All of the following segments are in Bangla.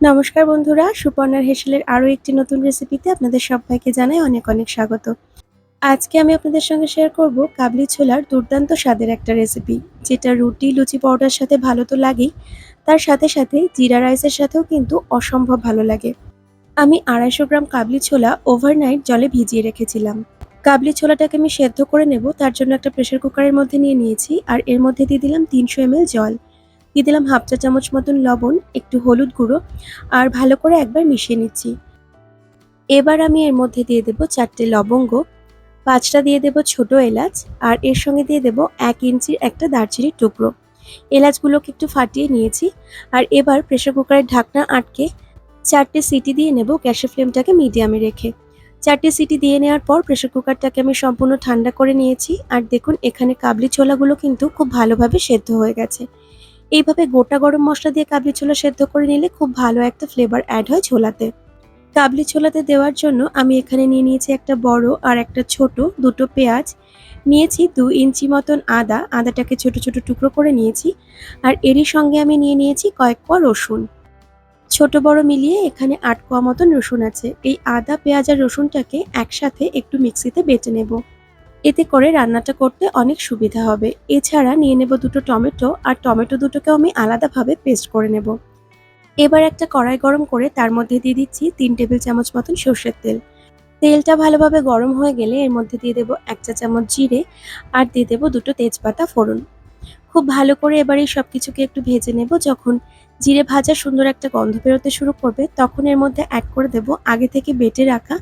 নমস্কার বন্ধুরা, সুপর্ণার হেসেলের আরও একটি নতুন রেসিপিতে আপনাদের সবাইকে জানাই অনেক অনেক স্বাগত। আজকে আমি আপনাদের সঙ্গে শেয়ার করব কাবলি ছোলার দুর্দান্ত স্বাদের একটা রেসিপি যেটা রুটি, লুচি পাউডার সাথে ভালো তো লাগেই, তার সাথে সাথে জিরা রাইসের সাথেও কিন্তু অসম্ভব ভালো লাগে। আমি আড়াইশো গ্রাম কাবলি ছোলা ওভারনাইট জলে ভিজিয়ে রেখেছিলাম। কাবলি ছোলাটাকে আমি সেদ্ধ করে নেব, তার জন্য একটা প্রেশার কুকারের মধ্যে নিয়ে নিয়েছি, আর এর মধ্যে দিয়ে দিলাম তিনশো এমএল জল। দিয়ে দিলাম হাফ চা চামচ মতন লবণ, একটু হলুদ গুঁড়ো, আর ভালো করে একবার মিশিয়ে নিচ্ছি। এবার আমি এর মধ্যে দিয়ে দেব চারটে লবঙ্গ, পাঁচটা দিয়ে দেব ছোট এলাচ, আর এর সঙ্গে দিয়ে দেব এক ইঞ্চির একটা দারচিনির টুকরো। এলাচগুলোকে একটু ফাটিয়ে নিয়েছি, আর এবার প্রেশার কুকারের ঢাকনা আটকে চারটে সিটি দিয়ে নেব গ্যাসের ফ্লেমটাকে মিডিয়ামে রেখে। চারটে সিটি দিয়ে নেওয়ার পর প্রেশার কুকারটাকে আমি সম্পূর্ণ ঠান্ডা করে নিয়েছি, আর দেখুন এখানে কাবলি ছোলাগুলো কিন্তু খুব ভালোভাবে সেদ্ধ হয়ে গেছে। এইভাবে গোটা গরম মশলা দিয়ে কাবলি ছোলা সেদ্ধ করে নিলে খুব ভালো একটা ফ্লেভার অ্যাড হয় ছোলাতে। কাবলি ছোলাতে দেওয়ার জন্য আমি এখানে নিয়ে নিয়েছি একটা বড় আর একটা ছোট দুটো পেঁয়াজ। নিয়েছি দু ইঞ্চি মতন আদা, আদাটাকে ছোট ছোট টুকরো করে নিয়েছি। আর এরই সঙ্গে আমি নিয়ে নিয়েছি কয়েক কোয়া রসুন। ছোট বড় মিলিয়ে এখানে আট কোয়া মতন রসুন আছে। এই আদা, পেঁয়াজ আর রসুনটাকে একসাথে একটু মিক্সিতে বেটে নেব। এতে করে রান্নাটা করতে অনেক সুবিধা হবে। এছাড়া নিয়ে নেব দুটো টমেটো, আর টমেটো দুটোকেও আমি আলাদাভাবে পেস্ট করে নেব। এবার একটা কড়াই গরম করে তার মধ্যে দিয়ে দিচ্ছি তিন টেবিল চামচ মতন সর্ষের তেল। তেলটা ভালোভাবে গরম হয়ে গেলে এর মধ্যে দিয়ে দেবো এক চা চামচ জিরে, আর দিয়ে দেবো দুটো তেজপাতা ফোড়ন। খুব ভালো করে এবার এই সব কিছুকে একটু ভেজে নেব। যখন জিরে ভাজা সুন্দর একটা গন্ধ বেরোতে শুরু করবে, তখন এর মধ্যে অ্যাড করে দেব আগে থেকে বেটে রাখা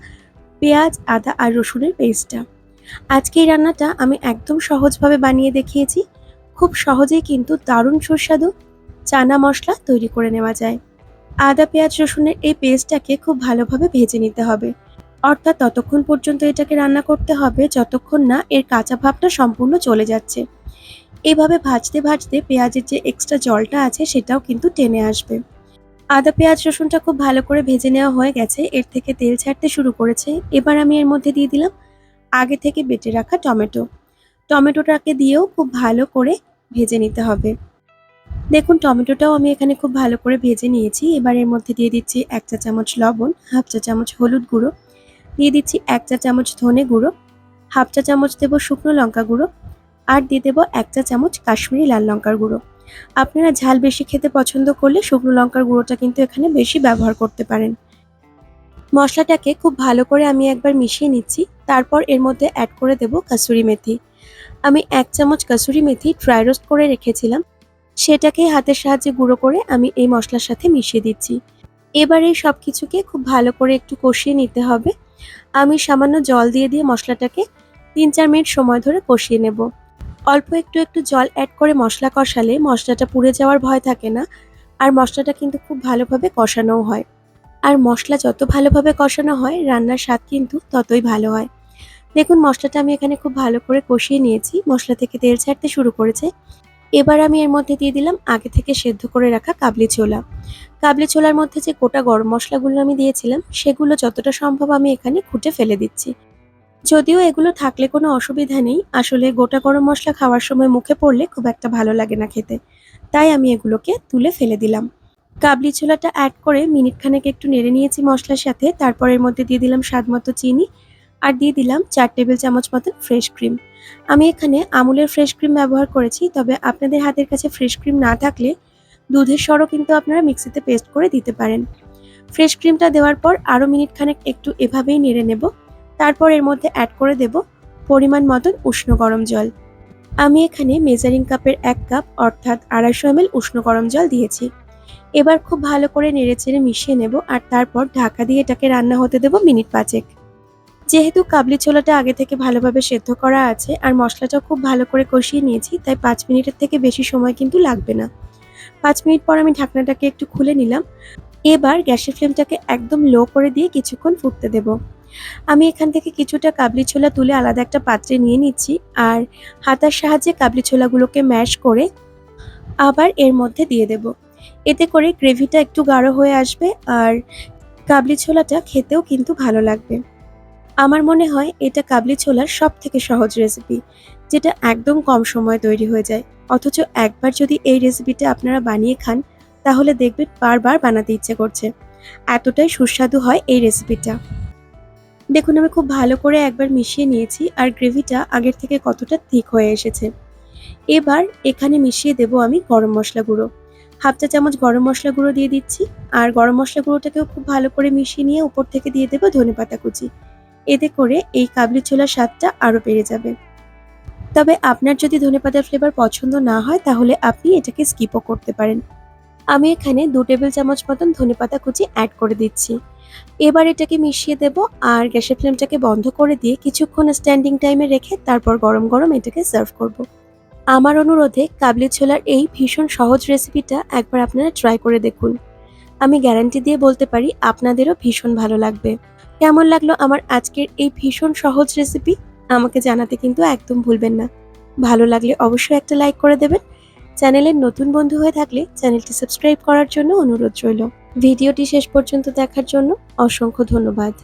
পেঁয়াজ, আদা, আর রসুনের পেস্টটা আজকে এই রান্নাটা আমি একদম সহজভাবে বানিয়ে দেখিয়েছি। খুব সহজেই কিন্তু দারুণ সুস্বাদু চানা মশলা তৈরি করে নেওয়া যায়। আদা, পেঁয়াজ, রসুনের এই পেস্টটাকে খুব ভালোভাবে ভেজে নিতে হবে। অর্থাৎ ততক্ষণ পর্যন্ত এটাকে রান্না করতে হবে যতক্ষণ না এর কাঁচা ভাবটা সম্পূর্ণ চলে যাচ্ছে। এভাবে ভাজতে ভাজতে পেঁয়াজের যে এক্সট্রা জলটা আছে সেটাও কিন্তু টেনে আসবে। আদা, পেঁয়াজ, রসুনটা খুব ভালো করে ভেজে নেওয়া হয়ে গেছে। এর থেকে তেল ছাড়তে শুরু করেছে। এবার আমি এর মধ্যে দিয়ে দিলাম আগে থেকে বেটে রাখা টমেটো। টমেটোটাকে দিয়েও খুব ভালো করে ভেজে নিতে হবে। দেখুন, টমেটোটাও আমি এখানে খুব ভালো করে ভেজে নিয়েছি। এবার এর মধ্যে দিয়ে দিচ্ছি এক চা চামচ লবণ, হাফ চা চামচ হলুদ গুঁড়ো। দিয়ে দিচ্ছি এক চা চামচ ধনে গুঁড়ো, হাফ চা চামচ দেবো শুকনো লঙ্কা গুঁড়ো আর দিয়ে দেবো এক চা চামচ কাশ্মীরি লাল লঙ্কার গুঁড়ো। আপনারা ঝাল বেশি খেতে পছন্দ করলে শুকনো লঙ্কার গুঁড়োটা কিন্তু এখানে বেশি ব্যবহার করতে পারেন। মশলাটাকে খুব ভালো করে আমি একবার মিশিয়ে নিচ্ছি। তারপর এর মধ্যে অ্যাড করে দেব কাসুরি মেথি। আমি এক চামচ কাসুরি মেথি ড্রাই রোস্ট করে রেখেছিলাম। সেটাকে হাতের সাহায্যে গুঁড়ো করে আমি এই মশলার সাথে মিশিয়ে দিচ্ছি। এবার এই সব কিছুকে খুব ভালো করে একটু কষিয়ে নিতে হবে। আমি সামান্য জল দিয়ে দিয়ে মশলাটাকে তিন চার মিনিট সময় ধরে কষিয়ে নেব। অল্প একটু একটু জল অ্যাড করে মশলা কষালে মশলাটা পুড়ে যাওয়ার ভয় থাকে না, আর মশলাটা কিন্তু খুব ভালোভাবে কষানোও হয়। আর মশলা যত ভালোভাবে কষানো হয়, রান্নার স্বাদ কিন্তু ততই ভালো হয়। দেখুন, মশলাটা আমি এখানে খুব ভালো করে কষিয়ে নিয়েছি। মশলা থেকে তেল ছাড়তে শুরু করেছে। এবার আমি এর মধ্যে দিয়ে দিলাম আগে থেকে সেদ্ধ করে রাখা কাবলি ছোলা। কাবলি ছোলার মধ্যে যে গোটা গরম মশলাগুলো আমি দিয়েছিলাম, সেগুলো যতটা সম্ভব আমি এখানে খুঁটে ফেলে দিচ্ছি। যদিও এগুলো থাকলে কোনো অসুবিধা নেই, আসলে গোটা গরম মশলা খাওয়ার সময় মুখে পড়লে খুব একটা ভালো লাগে না খেতে। তাই আমি এগুলোকে তুলে ফেলে দিলাম। কাবলি ছোলাটা অ্যাড করে মিনিট খানেক একটু নেড়ে নিয়েছি মশলার সাথে, তারপর এর মধ্যে দিয়ে দিলাম স্বাদ মতো চিনি। আর দিয়ে দিলাম চার টেবিল চামচ মতন ফ্রেশ ক্রিম আমি এখানে আমুলের ফ্রেশ ক্রিম ব্যবহার করেছি, তবে আপনাদের হাতের কাছে ফ্রেশ ক্রিম না থাকলে দুধের সরও কিন্তু আপনারা মিক্সিতে পেস্ট করে দিতে পারেন। ফ্রেশ ক্রিমটা দেওয়ার পর আরও মিনিট খানেক একটু এভাবেই নেড়ে নেব। তারপর এর মধ্যে অ্যাড করে দেব পরিমাণ মতন উষ্ণ গরম জল। আমি এখানে মেজারিং কাপের এক কাপ অর্থাৎ আড়াইশো এম উষ্ণ গরম জল দিয়েছি। এবার খুব ভালো করে নেড়েচেড়ে মিশিয়ে নেব, আর তারপর ঢাকা দিয়ে এটাকে রান্না হতে দেব মিনিট পাঁচেক। যেহেতু কাবলি ছোলাটা আগে থেকে ভালোভাবে সেদ্ধ করা আছে আর মশলাটাও খুব ভালো করে কষিয়ে নিয়েছি, তাই পাঁচ মিনিটের থেকে বেশি সময় কিন্তু লাগবে না। পাঁচ মিনিট পর আমি ঢাকনাটাকে একটু খুলে নিলাম। এবার গ্যাসের ফ্লেমটাকে একদম লো করে দিয়ে কিছুক্ষণ ফুটতে দেব। আমি এখান থেকে কিছুটা কাবলি ছোলা তুলে আলাদা একটা পাত্রে নিয়ে নিচ্ছি আর হাতার সাহায্যে কাবলি ছোলাগুলোকে ম্যাশ করে আবার এর মধ্যে দিয়ে দেব। এতে করে গ্রেভিটা একটু গাঢ় হয়ে আসবে আর কাবলি ছোলাটা খেতেও কিন্তু ভালো লাগবে। আমার মনে হয় এটা কাবলি ছোলার সব থেকে সহজ রেসিপি যেটা একদম কম সময় তৈরি হয়ে যায়। অথচ একবার যদি এই রেসিপিটা আপনারা বানিয়ে খান, তাহলে দেখবেন বারবার বানাতে ইচ্ছে করছে। এতটাই সুস্বাদু হয় এই রেসিপিটা দেখুন, আমি খুব ভালো করে একবার মিশিয়ে নিয়েছি আর গ্রেভিটা আগের থেকে কতটা থিক হয়ে এসেছে। এবার এখানে মিশিয়ে দেব আমি গরম মশলা গুঁড়ো। হাফ চা চামচ গরম মশলা গুঁড়ো দিয়ে দিচ্ছি, আর গরম মশলা গুঁড়োটাকেও খুব ভালো করে মিশিয়ে নিয়ে উপর থেকে দিয়ে দেবো ধনে পাতা কুচি। এতে করে এই কাবলি ছোলার স্বাদটা আরও বেড়ে যাবে। তবে আপনার যদি ধনেপাতার ফ্লেভার পছন্দ না হয়, তাহলে আপনি এটাকে স্কিপও করতে পারেন। আমি এখানে দু টেবিল চামচ মতন ধনেপাতা কুচি অ্যাড করে দিচ্ছি। এবার এটাকে মিশিয়ে দেব আর গ্যাসের ফ্লেমটাকে বন্ধ করে দিয়ে কিছুক্ষণ স্ট্যান্ডিং টাইমে রেখে তারপর গরম গরম এটাকে সার্ভ করব। আমার অনুরোধে কাবলি ছোলার এই ভীষণ সহজ রেসিপিটা একবার আপনারা ট্রাই করে দেখুন। আমি গ্যারান্টি দিয়ে বলতে পারি আপনাদেরও ভীষণ ভালো লাগবে। কেমন লাগল আমার আজকের এই ভীষণ সহজ রেসিপি আমাকে জানাতে কিন্তু একদম ভুলবেন না। ভালো লাগলে অবশ্যই একটা লাইক করে দেবেন। চ্যানেলের নতুন বন্ধু হয়ে থাকলে চ্যানেলটি সাবস্ক্রাইব করার জন্য অনুরোধ রইল। ভিডিওটি শেষ পর্যন্ত দেখার জন্য অসংখ্য ধন্যবাদ।